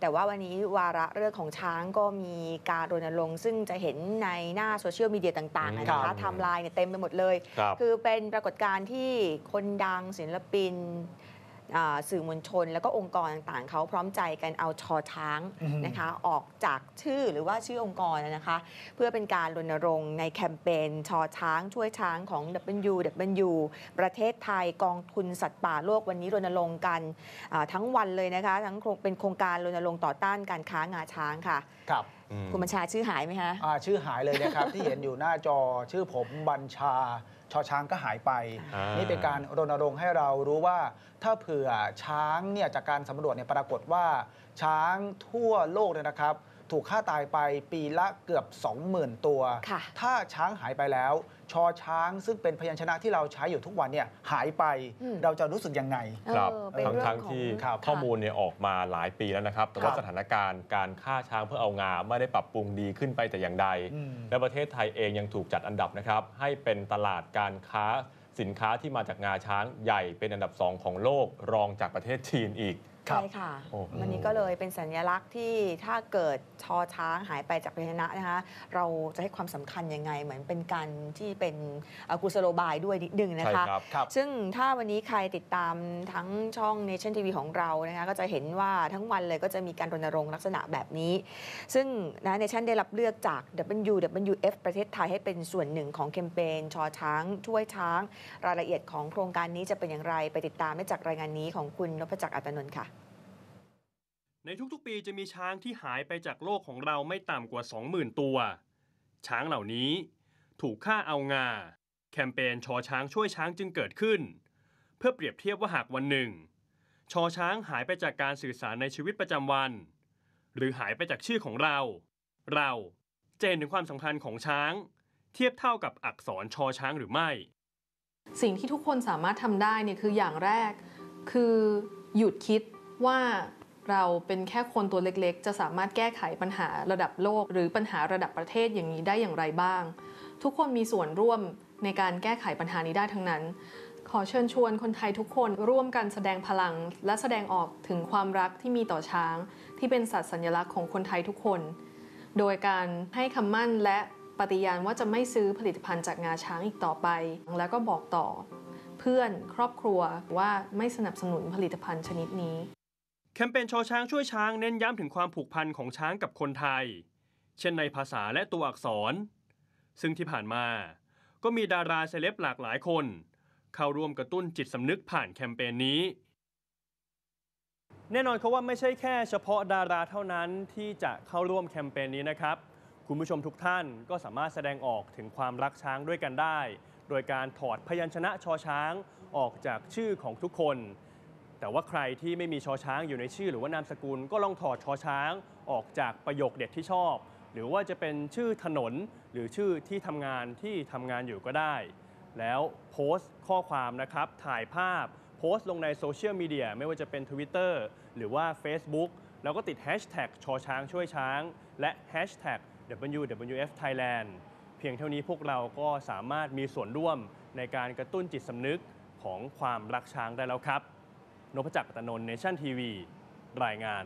แต่ว่าวันนี้วาระเรื่องของช้างก็มีการรณรงค์ซึ่งจะเห็นในหน้าโซเชียลมีเดียต่างๆนะครัคะบไทม์ไลน์เนี่ยเต็มไปหมดเลยครับคือเป็นปรากฏการณ์ที่คนดังศิลปินอ่า สื่อมวลชน แล้วก็องค์กรต่างๆ เขาพร้อมใจกันเอาชอช้างอือฮึนะคะออกจากชื่อหรือว่าชื่อองค์กรนะคะ เพื่อเป็นการรณรงค์ในแคมเปญชอช้างช่วยช้างของ WW ประเทศไทยกองทุนสัตว์ป่าโลกวันนี้รณรงค์กันอ่าทั้งวันเลยนะคะทั้งโครงเป็นโครงการรณรงค์ต่อต้านการค้างาช้างค่ะครับอืมคุณบัญชาชื่อหายไหมคะอ่าชื่อหายเลยนะครับ ที่เห็นอยู่หน้าจอชื่อผมบัญชา ชอช้างก็หายไป อ่านี่เป็นการรณรงค์ให้เรารู้ว่า ถ้าเผื่อช้างเนี่ยจากการสำรวจเนี่ยปรากฏว่า ช้างทั่วโลกเนี่ยนะครับ ถูกฆ่าตายไปปีละเกือบ 20,000 ตัวค่ะถ้าช้างหายไปแล้ว ชอช้างซึ่งเป็นพยัญชนะที่เราใช้อยู่ทุกวันเนี่ยหายไปอืมเราจะรู้สึกยังไงครับเออเป็นทั้งเรื่องทั้งของที่ครับข้อมูลเนี่ยออกมาหลายปีแล้วนะครับ แต่ว่าครับสถานการณ์การฆ่าช้างเพื่อเอางาไม่ได้ปรับปรุงดีขึ้นไปแต่อย่างใดอืมและประเทศไทยเองยังถูกจัดอันดับนะครับให้เป็นตลาดการค้าสินค้าที่มาจากงาช้างใหญ่เป็นอันดับสองของโลกรองจากประเทศจีนอีกครับ ใช่ค่ะ โอ้โห วันนี้ก็เลยเป็นสัญลักษณ์ที่ถ้าเกิดชอช้างหายไปจากพยัญชนะนะคะ เราจะให้ความสำคัญยังไง เหมือนเป็นการที่เป็นเอ่อกุศโลบายด้วยนิดนึงนะใช่คะ ครับ ครับ ซึ่งถ้าวันนี้ใครติดตามทั้งช่อง Nation TV ของเรานะคะก็จะเห็นว่าทั้งวันเลยก็จะมีการรณรงค์ลักษณะแบบนี้ ซึ่งนะ Nation ได้รับเลือกจาก WWF ประเทศไทยให้เป็นส่วนหนึ่งของแคมเปญชอช้าง ช่วยช้าง รายละเอียดของโครงการนี้จะเป็นอย่างไร ไปติดตามได้จากรายงานนี้ของคุณนพจักรอัตนนท์ค่ะ ในทุกๆปีจะมีช้างที่หายไปจากโลกของเราไม่ต่ำกว่า 20,000 ตัว ช้างเหล่านี้ถูกฆ่าเอางา แคมเปญชอช้างช่วยช้างจึงเกิดขึ้น เพื่อเปรียบเทียบว่าหากวันหนึ่ง ชอช้างหายไปจากการสื่อสารในชีวิตประจำวัน หรือหายไปจากชื่อของเรา เราจะเห็นถึงความสำคัญของช้าง เทียบเท่ากับอักษรชอช้างหรือไม่ สิ่งที่ทุกคนสามารถทำได้เนี่ยคืออย่างแรก คือหยุดคิดว่า เราเป็นแค่คนตัวเล็กๆ จะสามารถแก้ไขปัญหาระดับโลก หรือปัญหาระดับประเทศอย่างนี้ได้อย่างไรบ้าง ทุกคนมีส่วนร่วมในการแก้ไขปัญหานี้ได้ทั้งนั้น ขอเชิญชวนคนไทยทุกคนร่วมกันแสดงพลัง และแสดงออกถึงความรักที่มีต่อช้าง ที่เป็นสัตว์สัญลักษณ์ของคนไทยทุกคน โดยการให้คำมั่นและปฏิญาณว่าจะไม่ซื้อผลิตภัณฑ์จากงาช้างอีกต่อไป แล้วก็บอกต่อ เพื่อนครอบครัวว่าไม่สนับสนุนผลิตภัณฑ์ชนิดนี้ คมเปญชอช้างช่วยช้างเน้นย้ำถึงความผูกพันของช้างกับคนไทย เช่นในภาษาและตัวอักษร ซึ่งที่ผ่านมา ก็มีดาราเซเลบหลากหลายคน เข้าร่วมกระตุ้นจิตสำนึกผ่านแคมเปญนี้ แน่นอนเขาว่าไม่ใช่แค่เฉพาะดาราเท่านั้นที่จะเข้าร่วมแคมเปญนี้นะครับ คุณผู้ชมทุกท่านก็สามารถแสดงออกถึงความรักช้างด้วยกันได้ โดยการถอดพยัญชนะชอช้างออกจากชื่อของทุกคน แต่ว่าใครที่ไม่มีชอช้างอยู่ในชื่อหรือว่านามสกุล ก็ลองถอดชอช้างออกจากประโยคเด็ดที่ชอบ หรือว่าจะเป็นชื่อถนน หรือชื่อที่ทำงานที่ทำงานอยู่ก็ได้ แล้วโพสต์ข้อความนะครับ ถ่ายภาพ โพสต์ลงในโซเชียลมีเดียไม่ว่าจะเป็น Twitter หรือว่า Facebook แล้วก็ติด Hashtag ชอช้างช่วยช้าง และ Hashtag WWF Thailand เพียงเท่านี้พวกเราก็สามารถมีส่วนร่วมในการกระตุ้นจิตสำนึกของความรักช้างได้แล้วครับ นพจักรตนนเนชั่นทีวี รายงาน